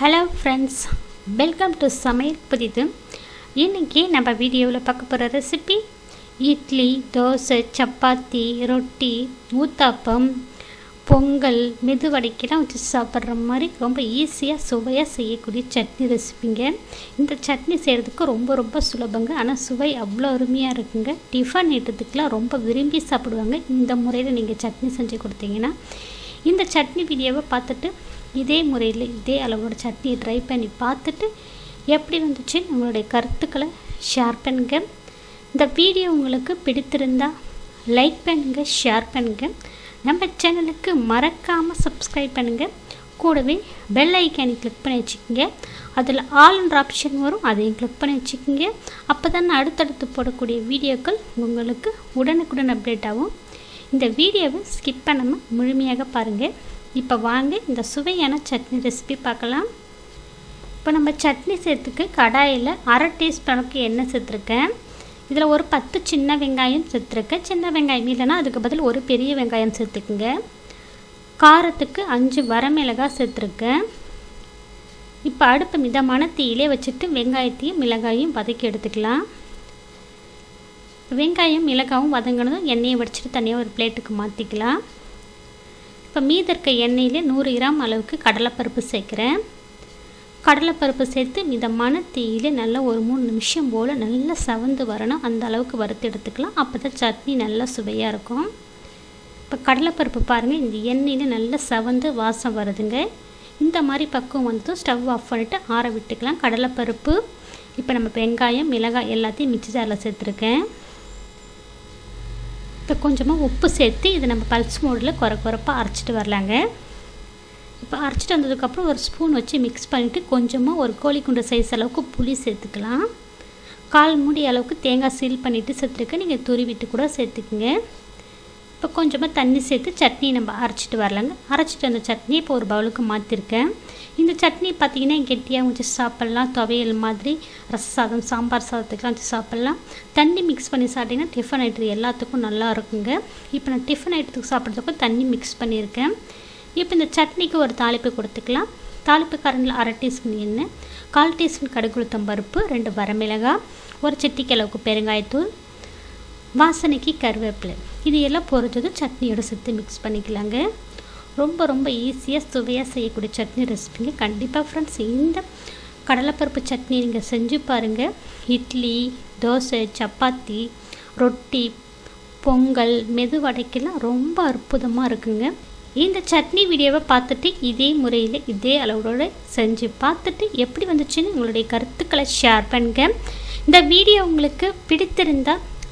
Hello friends welcome to சமையல் புதிது இன்றைக்கி நம்ம வீடியோவில் பார்க்க போகிற ரெசிபி இட்லி தோசை சப்பாத்தி ரொட்டி ஊத்தாப்பம் பொங்கல் மெதுவடைக்கெல்லாம் வச்சு சாப்பிட்ற மாதிரி ரொம்ப ஈஸியாக சுவையாக செய்யக்கூடிய சட்னி ரெசிபிங்க இந்த சட்னி செய்கிறதுக்கு ரொம்ப ரொம்ப சுலபங்க. ஆனால் சுவை அவ்வளோ அருமையாக இருக்குங்க. டிஃபன் நீட்டத்துக்கெலாம் ரொம்ப விரும்பி சாப்பிடுவாங்க. இந்த முறையில் நீங்கள் சட்னி செஞ்சு கொடுத்தீங்கன்னா இந்த சட்னி வீடியோவை பார்த்துட்டு இதே முறையில் இதே அளவோட சட்னியை ட்ரை பண்ணி பார்த்துட்டு எப்படி வந்துச்சு உங்களுடைய கருத்துக்களை ஷேர் பண்ணுங்க. இந்த வீடியோ உங்களுக்கு பிடித்திருந்தால் லைக் பண்ணுங்கள் ஷேர் பண்ணுங்கள் நம்ம சேனலுக்கு மறக்காமல் சப்ஸ்கிரைப் பண்ணுங்கள் கூடவே பெல் ஐக்கானை கிளிக் பண்ணி வச்சுக்கோங்க. அதில் ஆல்ன்ற ஆப்ஷன் வரும் அதையும் கிளிக் பண்ணி வச்சுக்கோங்க. அப்போ தான் அடுத்தடுத்து போடக்கூடிய வீடியோக்கள் உங்களுக்கு உடனுக்குடன் அப்டேட் ஆகும். இந்த வீடியோவை ஸ்கிப் பண்ணாமல் முழுமையாக பாருங்கள் இப்போ வாங்க இந்த சுவையான சட்னி ரெசிபி பார்க்கலாம். இப்போ நம்ம சட்னி சேர்த்துக்கு கடாயில் அரை டீஸ்பூன் அளவுக்கு எண்ணெய் சேர்த்துருக்கேன். இதில் ஒரு பத்து சின்ன வெங்காயம் சேர்த்துருக்கேன். சின்ன வெங்காயம் இல்லைன்னா அதுக்கு பதில் ஒரு பெரிய வெங்காயம் சேர்த்துக்குங்க. காரத்துக்கு அஞ்சு வரமிளகாய் சேர்த்துருக்கேன். இப்போ அடுப்பு மிதமான தீயிலே வச்சுட்டு வெங்காயத்தையும் மிளகாயும் வதக்கி எடுத்துக்கலாம். வெங்காயம் மிளகாயும் வதங்கினதும் எண்ணெயை வடிச்சிட்டு தனியாக ஒரு பிளேட்டுக்கு மாற்றிக்கலாம் இப்போ மீத இருக்க எண்ணெயில் நூறு கிராம் அளவுக்கு கடலைப்பருப்பு சேர்க்குறேன். கடலைப்பருப்பு சேர்த்து மிதமான தீயில் நல்லா ஒரு மூணு நிமிஷம் போல் நல்லா சவந்து வரணும். அந்த அளவுக்கு வறுத்து எடுத்துக்கலாம். அப்போ தான் சட்னி நல்லா சுவையாக இருக்கும். இப்போ கடலைப்பருப்பு பாருங்கள் இந்த எண்ணெயில் நல்லா சவந்து வாசம் வருதுங்க. இந்த மாதிரி பக்குவம் வந்து ஸ்டவ் ஆஃப் பண்ணிவிட்டு ஆற விட்டுக்கலாம். கடலைப்பருப்பு இப்போ நம்ம வெங்காயம் மிளகாய் எல்லாத்தையும் மிக்சி ஜாரில் சேர்த்துருக்கேன். இப்போ கொஞ்சமாக உப்பு சேர்த்து இதை நம்ம பல்ஸ் மோடில் குறை குறைப்பாக அரைச்சிட்டு வரலாங்க. இப்போ அரைச்சிட்டு வந்ததுக்கப்புறம் ஒரு ஸ்பூன் வச்சு மிக்ஸ் பண்ணிவிட்டு கொஞ்சமாக ஒரு கோழி குண்டு சைஸ் அளவுக்கு புளி சேர்த்துக்கலாம். கால் மூடி அளவுக்கு தேங்காய் சீல் பண்ணிவிட்டு சேர்த்துருக்கேன் நீங்கள் துருவிட்டு கூட சேர்த்துக்குங்க. இப்போ கொஞ்சமாக தண்ணி சேர்த்து சட்னி நம்ம அரைச்சிட்டு வரலாங்க. அரைச்சிட்டு அந்த சட்னி இப்போ ஒரு பவுலுக்கு மாற்றிருக்கேன் இந்த சட்னி பார்த்திங்கன்னா கெட்டியாக வச்சு சாப்பிட்லாம். துவையல் மாதிரி ரச சாதம் சாம்பார் சாதத்துக்கெலாம் வச்சு சாப்பிட்லாம். தண்ணி மிக்ஸ் பண்ணி சாப்பிட்டிங்கன்னா டிஃபன் ஐட்டம் எல்லாத்துக்கும் நல்லா இருக்குங்க. இப்போ நான் டிஃபன் ஐட்டத்துக்கு சாப்பிட்றதுக்கும் தண்ணி மிக்ஸ் பண்ணியிருக்கேன். இப்போ இந்த சட்னிக்கு ஒரு தாளிப்பு கொடுத்துக்கலாம். தாளிப்பு கரண்டில் அரை டீஸ்பூன் எண்ணெய் கால் டீஸ்பூன் கடுகுளுத்தம் பருப்பு ரெண்டு வரமிளகாய் ஒரு சட்டிக்கு அளவுக்கு பெருங்காயத்தூள் வாசனைக்கு கருவேப்பிலை. இது எல்லாம் பொறுத்ததும் சட்னியோட சேர்த்து மிக்ஸ் பண்ணிக்கலாங்க. ரொம்ப ரொம்ப ஈஸியாக சுவையாக செய்யக்கூடிய சட்னி ரெசிபிங்க கண்டிப்பாக ஃப்ரெண்ட்ஸ் இந்த கடலைப்பருப்பு சட்னி நீங்கள் செஞ்சு பாருங்கள் இட்லி தோசை சப்பாத்தி ரொட்டி பொங்கல் மெதுவடைக்கெல்லாம் ரொம்ப அற்புதமாக இருக்குங்க. இந்த சட்னி வீடியோவை பார்த்துட்டு இதே முறையில் இதே அளவோட செஞ்சு பார்த்துட்டு எப்படி வந்துச்சுன்னு உங்களுடைய கருத்துக்களை ஷேர் பண்ணுங்க. இந்த வீடியோ உங்களுக்கு பிடித்திருந்தால்